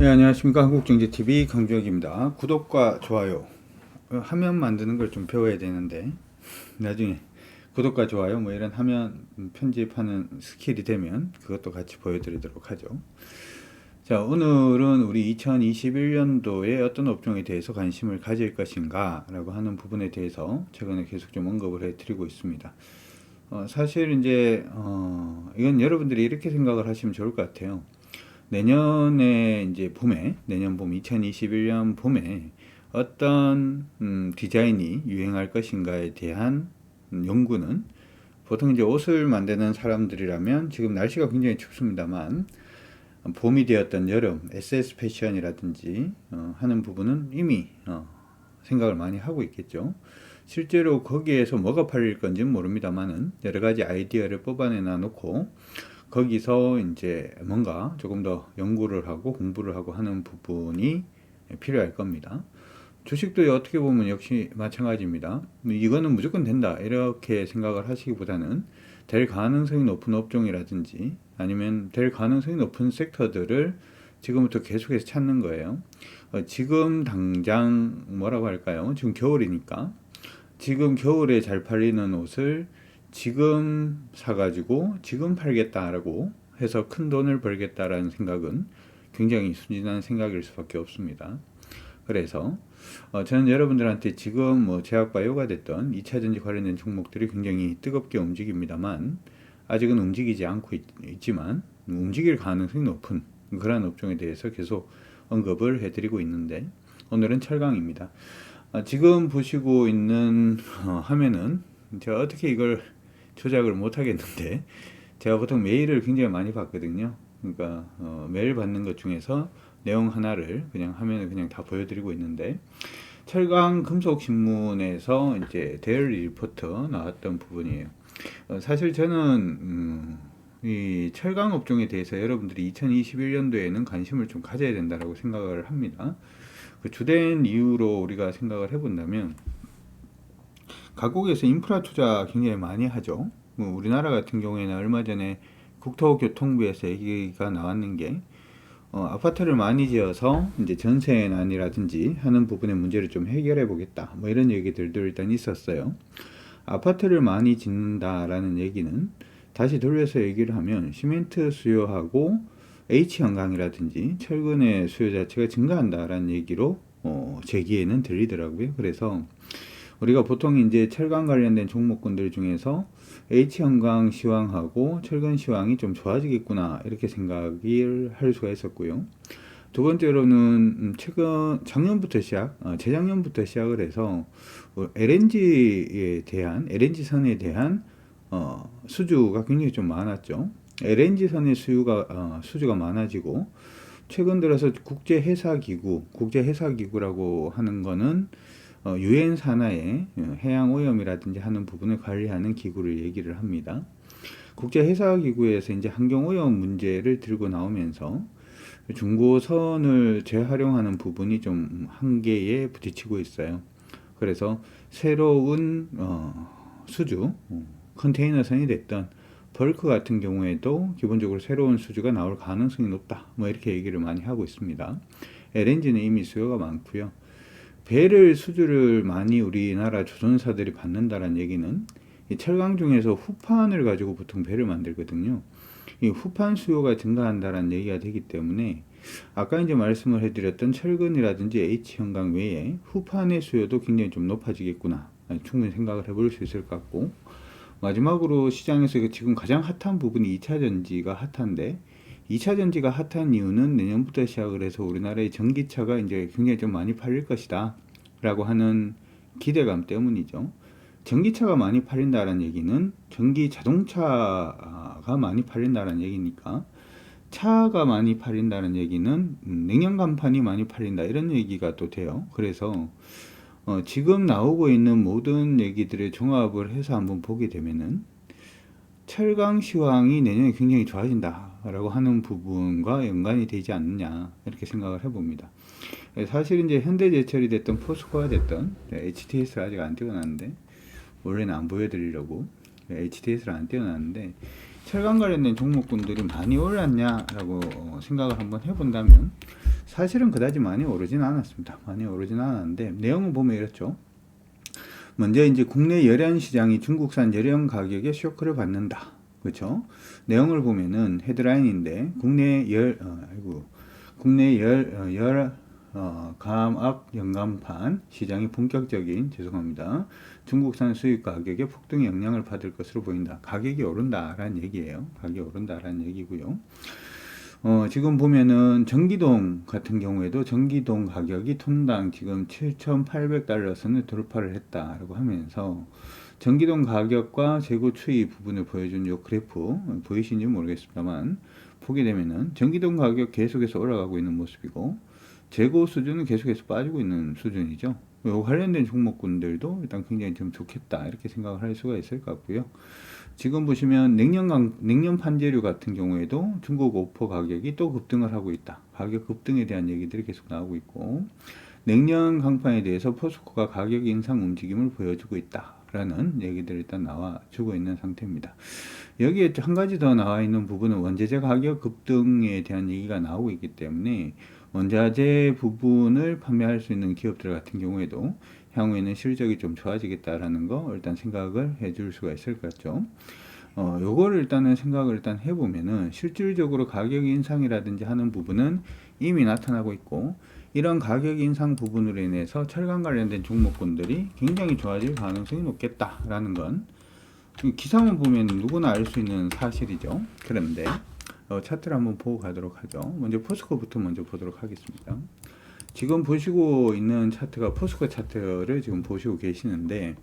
네, 안녕하십니까. 한국경제TV 강주혁입니다. 구독과 좋아요. 어, 화면 만드는 걸 좀 배워야 되는데, 나중에 구독과 좋아요, 뭐 이런 화면 편집하는 스킬이 되면 그것도 같이 보여드리도록 하죠. 자, 오늘은 우리 2021년도에 어떤 업종에 대해서 관심을 가질 것인가 라고 하는 부분에 대해서 최근에 계속 좀 언급을 해 드리고 있습니다. 어, 사실 이제, 어, 이건 여러분들이 이렇게 생각을 하시면 좋을 것 같아요. 내년에 이제 봄에 내년 봄 2021년 봄에 어떤 음, 디자인이 유행할 것인가에 대한 음, 연구는 보통 이제 옷을 만드는 사람들이라면 지금 날씨가 굉장히 춥습니다만 봄이 되었던 여름 SS 패션이라든지 어, 하는 부분은 이미 어, 생각을 많이 하고 있겠죠. 실제로 거기에서 뭐가 팔릴 건지는 모릅니다만은 여러 가지 아이디어를 뽑아내 놔 놓고 거기서 이제 뭔가 조금 더 연구를 하고 공부를 하고 하는 부분이 필요할 겁니다. 주식도 어떻게 보면 역시 마찬가지입니다. 이거는 무조건 된다. 이렇게 생각을 하시기보다는 될 가능성이 높은 업종이라든지 아니면 될 가능성이 높은 섹터들을 지금부터 계속해서 찾는 거예요. 어, 지금 당장 뭐라고 할까요? 지금 겨울이니까 지금 겨울에 잘 팔리는 옷을 지금 사가지고 지금 팔겠다라고 해서 큰 돈을 벌겠다라는 생각은 굉장히 순진한 생각일 수밖에 없습니다. 그래서 어, 저는 여러분들한테 지금 뭐 제약바이오가 됐던 2차전지 관련된 종목들이 굉장히 뜨겁게 움직입니다만 아직은 움직이지 않고 있, 지만 움직일 가능성이 높은 그러한 업종에 대해서 계속 언급을 해드리고 있는데 오늘은 철강입니다. 아, 지금 보시고 있는 어, 화면은 제가 어떻게 이걸 조작을 못 하겠는데 제가 보통 메일을 굉장히 많이 받거든요. 그러니까 어, 메일 받는 것 중에서 내용 하나를 그냥 화면에 그냥 다 보여드리고 있는데 철강 금속 신문에서 이제 데일리 리포트 나왔던 부분이에요. 어, 사실 저는 음, 이 철강 업종에 대해서 여러분들이 2021년도에는 관심을 좀 가져야 된다라고 생각을 합니다. 그 주된 이유로 우리가 생각을 해본다면 각국에서 인프라 투자 굉장히 많이 하죠. 뭐 우리나라 같은 경우에는 얼마 전에 국토교통부에서 얘기가 나왔는 게 어, 아파트를 많이 지어서 이제 전세난이라든지 하는 부분의 문제를 좀 해결해 보겠다. 뭐 이런 얘기들도 일단 있었어요. 아파트를 많이 짓는다라는 얘기는 다시 돌려서 얘기를 하면 시멘트 수요하고 H형광이라든지 철근의 수요 자체가 증가한다라는 얘기로 어, 제기에는 들리더라고요. 그래서 우리가 보통 이제 철강 관련된 종목군들 중에서 H형광 시황하고 철근 시황이 좀 좋아지겠구나 이렇게 생각을 할 수가 있었고요. 두 번째로는 음, 최근 작년부터 시작, 어, 재작년부터 시작을 해서 LNG에 대한 LNG 선에 대한 어, 수주가 굉장히 좀 많았죠. LNG 선의 수요가 어, 수주가 많아지고 최근 들어서 국제 해사 기구, 국제 해사 기구라고 하는 거는 어, 유엔 산하의 해양 오염이라든지 하는 부분을 관리하는 기구를 얘기를 합니다. 국제 해사 기구에서 이제 환경 오염 문제를 들고 나오면서 중고선을 재활용하는 부분이 좀 한계에 부딪히고 있어요. 그래서 새로운 어, 수주 어, 컨테이너선이 됐던 벌크 같은 경우에도 기본적으로 새로운 수주가 나올 가능성이 높다. 뭐 이렇게 얘기를 많이 하고 있습니다. LNG는 이미 수요가 많고요. 배를 수주를 많이 우리나라 조선사들이 받는다는 얘기는 이 철강 중에서 후판을 가지고 보통 배를 만들거든요. 이 후판 수요가 증가한다는 얘기가 되기 때문에 아까 이제 말씀을 해드렸던 철근이라든지 H형광 외에 후판의 수요도 굉장히 좀 높아지겠구나 충분히 생각을 해볼 수 있을 것 같고 마지막으로 시장에서 지금 가장 핫한 부분이 2차 전지가 핫한데 2차 전지가 핫한 이유는 내년부터 시작을 해서 우리나라의 전기차가 이제 굉장히 좀 많이 팔릴 것이다. 라고 하는 기대감 때문이죠. 전기차가 많이 팔린다는 얘기는 전기 자동차가 많이 팔린다는 얘기니까 차가 많이 팔린다는 얘기는 냉연 간판이 많이 팔린다 이런 얘기가 또 돼요. 그래서 어 지금 나오고 있는 모든 얘기들의 종합을 해서 한번 보게 되면은 철강 시황이 내년에 굉장히 좋아진다라고 하는 부분과 연관이 되지 않느냐 이렇게 생각을 해봅니다. 사실 이제 현대제철이 됐던 포스코가 됐던 HTS를 아직 안 띄워놨는데 원래는 안 보여드리려고 HTS를 안 띄워놨는데 철강 관련된 종목군들이 많이 올랐냐라고 생각을 한번 해본다면 사실은 그다지 많이 오르진 않았습니다. 많이 오르진 않았는데 내용을 보면 이렇죠. 먼저 이제 국내 열연 시장이 중국산 열연 가격에 쇼크를 받는다. 그렇죠? 내용을 보면은 헤드라인인데 국내 열 어, 아이고 국내 열 어, 열, 어, 감압 연감판 시장이 본격적인 죄송합니다. 중국산 수입 가격에 폭등 영향을 받을 것으로 보인다. 가격이 오른다라는 얘기예요. 가격이 오른다라는 얘기고요. 어, 지금 보면은 전기동 같은 경우에도 전기동 가격이 톤당 지금 7,800달러 선을 돌파를 했다라고 하면서 전기동 가격과 재고 추이 부분을 보여준 요 그래프 보이시는지 모르겠습니다만 보게 되면은 전기동 가격 계속해서 올라가고 있는 모습이고 재고 수준은 계속해서 빠지고 있는 수준이죠. 요 관련된 종목군들도 일단 굉장히 좀 좋겠다 이렇게 생각을 할 수가 있을 것 같고요. 지금 보시면 냉면 강, 냉면 판재류 같은 경우에도 중국 오퍼 가격이 또 급등을 하고 있다. 가격 급등에 대한 얘기들이 계속 나오고 있고 냉면 강판에 대해서 포스코가 가격 인상 움직임을 보여주고 있다 라는 얘기들이 일단 나와주고 있는 상태입니다. 여기에 한 가지 더 나와 있는 부분은 원재재 가격 급등에 대한 얘기가 나오고 있기 때문에 원자재 부분을 판매할 수 있는 기업들 같은 경우에도 향후에는 실적이 좀 좋아지겠다라는 거 일단 생각을 해줄 수가 있을 것 같죠. 어, 요거를 일단은 생각을 일단 해보면은 실질적으로 가격 인상이라든지 하는 부분은 이미 나타나고 있고 이런 가격 인상 부분으로 인해서 철강 관련된 종목군들이 굉장히 좋아질 가능성이 높겠다라는 건 기사만 보면 누구나 알 수 있는 사실이죠. 그런데 어, 차트를 한번 보고 가도록 하죠. 먼저 포스코부터 먼저 보도록 하겠습니다. 지금 보시고 있는 차트가 포스코 차트를 지금 보시고 계시는데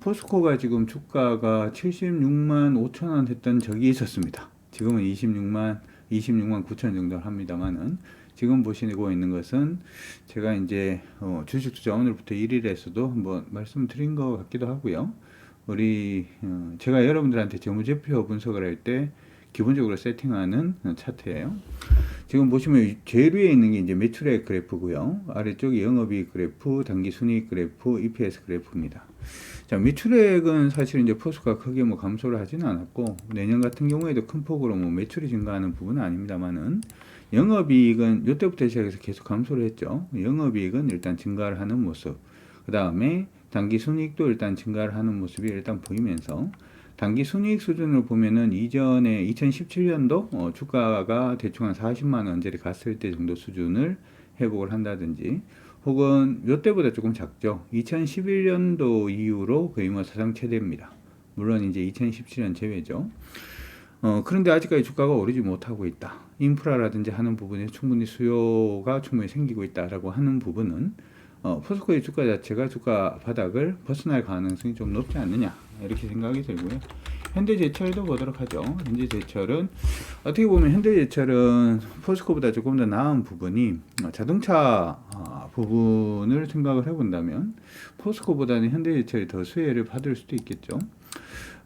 포스코가 지금 주가가 76만 5천 원 했던 적이 있었습니다. 지금은 26만 26만 9천 정도 합니다만은 지금 보시고 있는 것은 제가 이제 어, 주식 투자 오늘부터 1일에서도 한번 말씀드린 것 같기도 하고요. 우리 어, 제가 여러분들한테 재무제표 분석을 할 때 기본적으로 세팅하는 차트예요. 지금 보시면 제일 위에 있는 게 이제 매출액 그래프고요. 아래쪽이 영업이익 그래프, 당기순이익 그래프, EPS 그래프입니다. 자, 매출액은 사실 이제 포스가 크게 뭐 감소를 하지는 않았고 내년 같은 경우에도 큰 폭으로 뭐 매출이 증가하는 부분은 아닙니다만은 영업이익은 이때부터 시작해서 계속 감소를 했죠. 영업이익은 일단 증가를 하는 모습. 그 다음에 당기순이익도 일단 증가를 하는 모습이 일단 보이면서 단기 순이익 수준을 보면은 이전에 2017년도 어, 주가가 대충 한 40만 원짜리 갔을 때 정도 수준을 회복을 한다든지 혹은 몇 때보다 조금 작죠. 2011년도 이후로 거의 뭐 사상 최대입니다. 물론 이제 2017년 제외죠. 어, 그런데 아직까지 주가가 오르지 못하고 있다. 인프라라든지 하는 부분에 충분히 수요가 충분히 생기고 있다라고 하는 부분은 어, 포스코의 주가 자체가 주가 바닥을 벗어날 가능성이 좀 높지 않느냐 이렇게 생각이 들고요. 현대제철도 보도록 하죠. 현대제철은 어떻게 보면 현대제철은 포스코보다 조금 더 나은 부분이 자동차 아, 부분을 생각을 해본다면 포스코보다는 현대제철이 더 수혜를 받을 수도 있겠죠.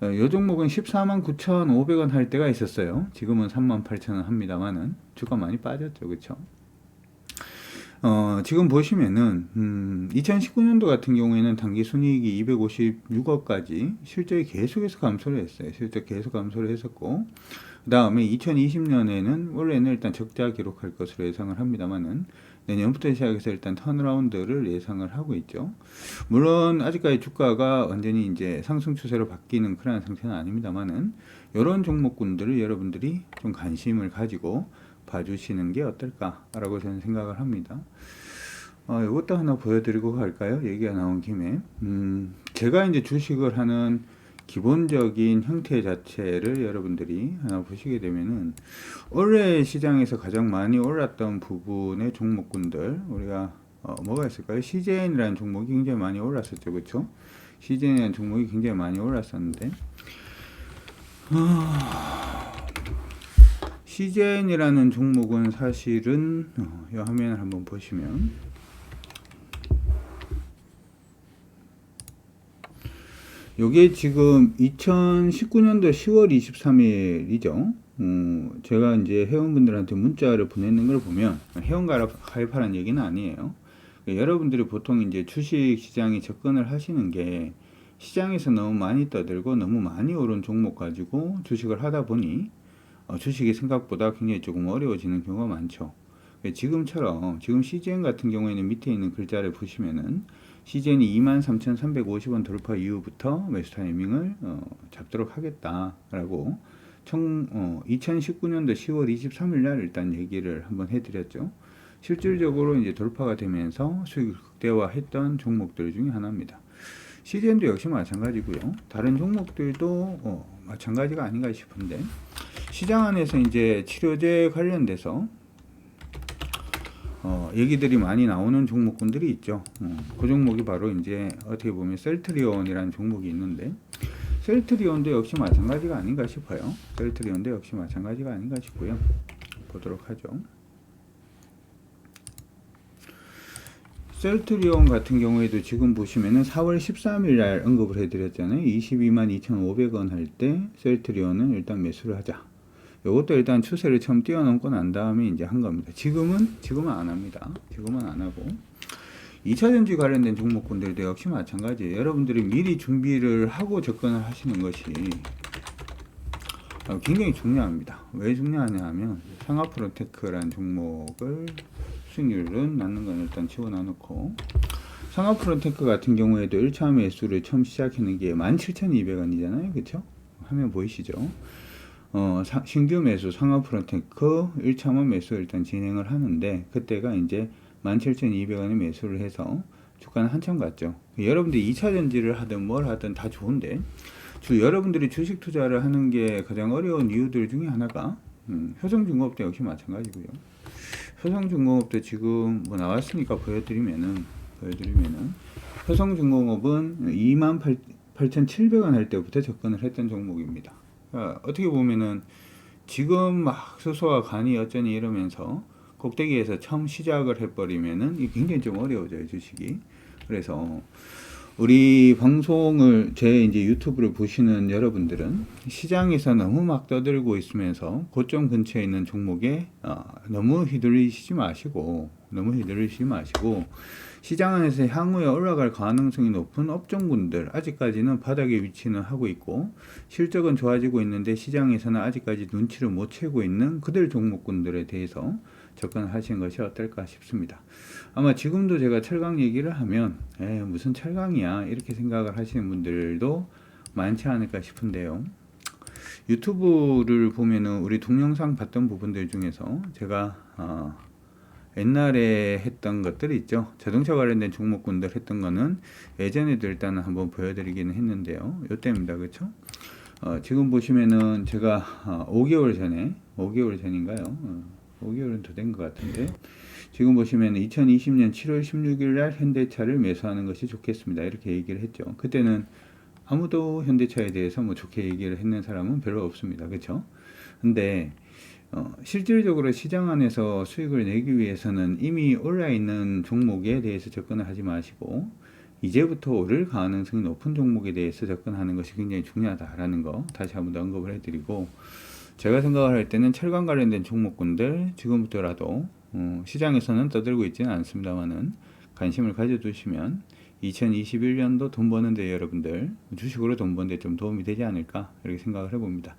어, 이 종목은 14만 9,500원 할 때가 있었어요. 지금은 3만 8천원 합니다만은 주가 많이 빠졌죠, 그렇죠? 어, 지금 보시면은, 음, 2019년도 같은 경우에는 단기 순이익이 256억까지 실적이 계속해서 감소를 했어요. 실적 계속 감소를 했었고, 그 다음에 2020년에는 원래는 일단 적자 기록할 것으로 예상을 합니다만은, 내년부터 시작해서 일단 턴어라운드를 예상을 하고 있죠. 물론 아직까지 주가가 완전히 이제 상승 추세로 바뀌는 그런 상태는 아닙니다만은 이런 종목군들을 여러분들이 좀 관심을 가지고 봐주시는 게 어떨까라고 저는 생각을 합니다. 어, 이것도 하나 보여드리고 갈까요? 얘기가 나온 김에. 음, 제가 이제 주식을 하는 기본적인 형태 자체를 여러분들이 하나 보시게 되면은 올해 시장에서 가장 많이 올랐던 부분의 종목군들 우리가 어, 뭐가 있을까요? CJN이라는 종목이 굉장히 많이 올랐었죠, 그렇죠? CJN이라는 종목이 굉장히 많이 올랐었는데 어... CJN이라는 종목은 사실은 어, 이 화면을 한번 보시면 이게 지금 2019년도 10월 23일이죠. 어, 제가 이제 회원분들한테 문자를 보내는 걸 보면 회원 가입하라는 얘기는 아니에요. 그러니까 여러분들이 보통 이제 주식 시장에 접근을 하시는 게 시장에서 너무 많이 떠들고 너무 많이 오른 종목 가지고 주식을 하다 보니 어, 주식이 생각보다 굉장히 조금 어려워지는 경우가 많죠. 지금처럼 지금 CGN 같은 경우에는 밑에 있는 글자를 보시면은 CGN이 23,350원 돌파 이후부터 매수 타이밍을 어, 잡도록 하겠다라고 청, 어, 2019년도 10월 23일 날 일단 얘기를 한번 해드렸죠. 실질적으로 이제 돌파가 되면서 수익을 극대화했던 종목들 중에 하나입니다. CGN도 역시 마찬가지고요. 다른 종목들도 어, 마찬가지가 아닌가 싶은데 시장 안에서 이제 치료제 관련돼서 어, 얘기들이 많이 나오는 종목군들이 있죠. 어, 그 종목이 바로 이제 어떻게 보면 셀트리온이라는 종목이 있는데 셀트리온도 역시 마찬가지가 아닌가 싶어요. 셀트리온도 역시 마찬가지가 아닌가 싶고요. 보도록 하죠. 셀트리온 같은 경우에도 지금 보시면은 4월 13일 날 언급을 해드렸잖아요. 22만 2,500원 할 때 셀트리온은 일단 매수를 하자. 요것도 일단 추세를 처음 뛰어넘고 난 다음에 이제 한 겁니다. 지금은 지금은 안 합니다. 지금은 안 하고 2차 전지 관련된 종목군들도 역시 마찬가지예요. 여러분들이 미리 준비를 하고 접근을 하시는 것이 어, 굉장히 중요합니다. 왜 중요하냐 하면 상하프로테크라는 종목을 수익률은 낮는 건 일단 치워놔놓고 상하프로테크 같은 경우에도 1차 매수를 처음 시작하는 게 17,200원이잖아요. 그쵸? 화면 보이시죠? 어, 사, 신규 매수 상하 프로테크 1차만 매수 일단 진행을 하는데 그때가 이제 17,200원에 매수를 해서 주가는 한참 갔죠. 여러분들이 2차 전지를 하든 뭘 하든 다 좋은데 주 여러분들이 주식 투자를 하는 게 가장 어려운 이유들 중에 하나가 음, 효성중공업도 역시 마찬가지고요. 효성중공업도 지금 뭐 나왔으니까 보여드리면은 보여드리면은 효성중공업은 2만 8,700원 할 때부터 접근을 했던 종목입니다. 그러니까 어떻게 보면은 지금 막 수소와 간이 어쩌니 이러면서 꼭대기에서 처음 시작을 해버리면은 굉장히 좀 어려워져요 주식이. 그래서 우리 방송을 제 이제 유튜브를 보시는 여러분들은 시장에서 너무 막 떠들고 있으면서 고점 근처에 있는 종목에 어, 너무 휘둘리시지 마시고 너무 휘둘리시지 마시고 시장 안에서 향후에 올라갈 가능성이 높은 업종군들 아직까지는 바닥에 위치는 하고 있고 실적은 좋아지고 있는데 시장에서는 아직까지 눈치를 못 채고 있는 그들 종목군들에 대해서 접근하시는 것이 어떨까 싶습니다. 아마 지금도 제가 철강 얘기를 하면 에 무슨 철강이야 이렇게 생각을 하시는 분들도 많지 않을까 싶은데요. 유튜브를 보면은 우리 동영상 봤던 부분들 중에서 제가 어, 옛날에 했던 것들이 있죠. 자동차 관련된 종목군들 했던 거는 예전에도 일단은 한번 보여드리기는 했는데요. 요때입니다. 그렇죠? 어, 지금 보시면은 제가 어, 5개월 전에 5개월 전인가요? 어, 5개월은 더 된 것 같은데 지금 보시면 2020년 7월 16일 날 현대차를 매수하는 것이 좋겠습니다. 이렇게 얘기를 했죠. 그때는 아무도 현대차에 대해서 뭐 좋게 얘기를 했는 사람은 별로 없습니다. 그렇죠? 근데 어, 실질적으로 시장 안에서 수익을 내기 위해서는 이미 올라 있는 종목에 대해서 접근을 하지 마시고 이제부터 오를 가능성이 높은 종목에 대해서 접근하는 것이 굉장히 중요하다라는 거 다시 한번 더 언급을 해드리고 제가 생각을 할 때는 철강 관련된 종목군들 지금부터라도 어, 시장에서는 떠들고 있지는 않습니다만은 관심을 가져두시면 2021년도 돈 버는 데 여러분들 주식으로 돈 버는 데 좀 도움이 되지 않을까 이렇게 생각을 해봅니다.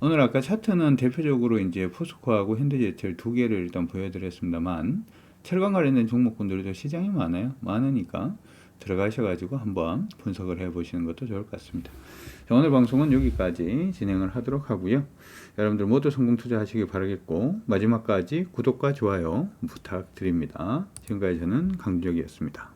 오늘 아까 차트는 대표적으로 이제 포스코하고 현대제철 두 개를 일단 보여드렸습니다만 철강 관련된 종목군들도 시장이 많아요. 많으니까 들어가셔가지고 한번 분석을 해보시는 것도 좋을 것 같습니다. 자, 오늘 방송은 여기까지 진행을 하도록 하고요. 여러분들 모두 성공 투자하시길 바라겠고 마지막까지 구독과 좋아요 부탁드립니다. 지금까지 저는 강주혁이었습니다.